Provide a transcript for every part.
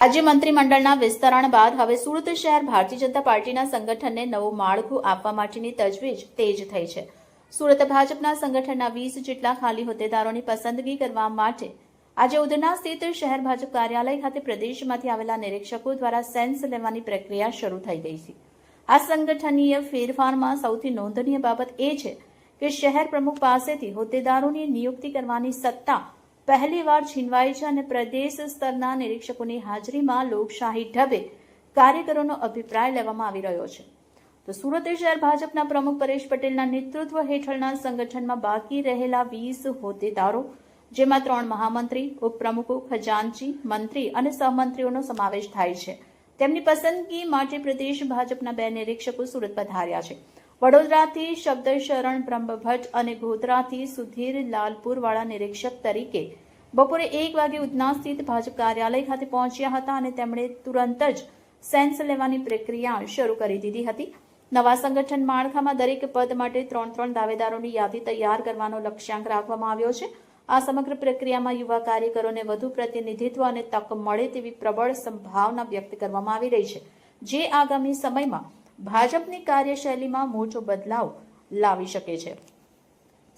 આજે મંત્રીમંડળના વિસ્તરણ બાદ હવે સુરત શહેર ભારતીય જનતા પાર્ટીના સંગઠનને નવું માળખું આપવા માટેની તજવીજ તેજ થઈ છે. સુરત ભાજપના સંગઠનના વીસ જેટલા ખાલી હોદ્દેદારોની પસંદગી કરવા માટે આજે ઉધના સ્થિત શહેર ભાજપ કાર્યાલય ખાતે પ્રદેશમાંથી આવેલા નિરીક્ષકો દ્વારા સેન્સ લેવાની પ્રક્રિયા શરૂ થઈ ગઈ છે. આ સંગઠનીય ફેરફારમાં સૌથી નોંધનીય બાબત એ છે કે શહેર પ્રમુખ પાસેથી હોદ્દેદારોની નિયુક્તિ કરવાની સત્તા પહેલીવાર છીનવાઈ છે અને પ્રદેશ સ્તરના નિરીક્ષકોની હાજરીમાં લોકશાહી ઢબે કાર્યકરોનો અભિપ્રાય લેવામાં આવી રહ્યો છે. તો સુરત શહેર ભાજપના પ્રમુખ પરેશ પટેલના નેતૃત્વ હેઠળના સંગઠનમાં બાકી રહેલા વીસ હોદ્દેદારો, જેમાં ત્રણ મહામંત્રી, ઉપપ્રમુખો, ખજાનચી, મંત્રી અને સહમંત્રીઓનો સમાવેશ થાય છે. તેમની પસંદગી માટે પ્રદેશ ભાજપના બે નિરીક્ષકો સુરત પધાર્યા છે. વડોદરાથી શબ્દશરણ બ્રહ્મભટ્ટ અને ગોધરાથી સુધીર લાલપુરવાળા નિરીક્ષક તરીકે બપોરે એક વાગે ઉધના સ્થિત ભાજપ કાર્યાલય ખાતે પહોંચ્યા હતા અને તેમણે તુરંત જ સેન્સ લેવાની પ્રક્રિયા શરૂ કરી દીધી હતી. નવા સંગઠન માળખામાં દરેક પદ માટે ત્રણ ત્રણ દાવેદારોની યાદી તૈયાર કરવાનો લક્ષ્યાંક રાખવામાં આવ્યો છે. આ સમગ્ર પ્રક્રિયામાં યુવા કાર્યકરોને વધુ પ્રતિનિધિત્વ અને તક મળે તેવી પ્રબળ સંભાવના વ્યક્ત કરવામાં આવી રહી છે. જે આગામી સમયમાં ભાજપની કાર્યશૈલીમાં મોટો બદલાવ લાવી શકે છે.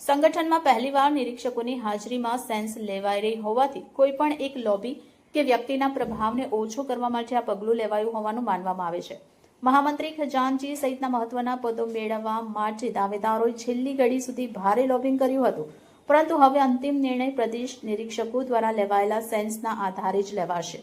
સંગઠનમાં પહેલીવાર નિરીક્ષકોની હાજરીમાં સેન્સ લેવાઈ રહી હોવાથી કોઈ પણ એક લોબી કે વ્યક્તિના પ્રભાવને ઓછો કરવા માટે આ પગલું લેવાયું હોવાનું માનવામાં આવે છે. મહામંત્રી ખજાનજી સહિતના મહત્વના પદો મેળવવા માટે દાવેદારોએ છેલ્લી ઘડી સુધી ભારે લોબિંગ કર્યું હતું. પરંતુ હવે અંતિમ નિર્ણય પ્રદેશ નિરીક્ષકો દ્વારા લેવાયેલા સેન્સના આધારે જ લેવાશે.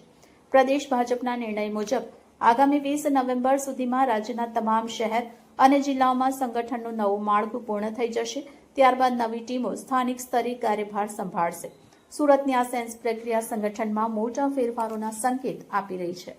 પ્રદેશ ભાજપના નિર્ણય મુજબ આગામી વીસ નવેમ્બર સુધીમાં રાજ્યના તમામ શહેર અને જિલ્લાઓમાં સંગઠનનું નવું માળખું પૂર્ણ થઈ જશે. ત્યારબાદ નવી ટીમો સ્થાનિક સ્તરે કાર્યભાર સંભાળશે. સુરતની આ સેન્સ પ્રક્રિયા સંગઠનમાં મોટા ફેરફારોના સંકેત આપી રહી છે.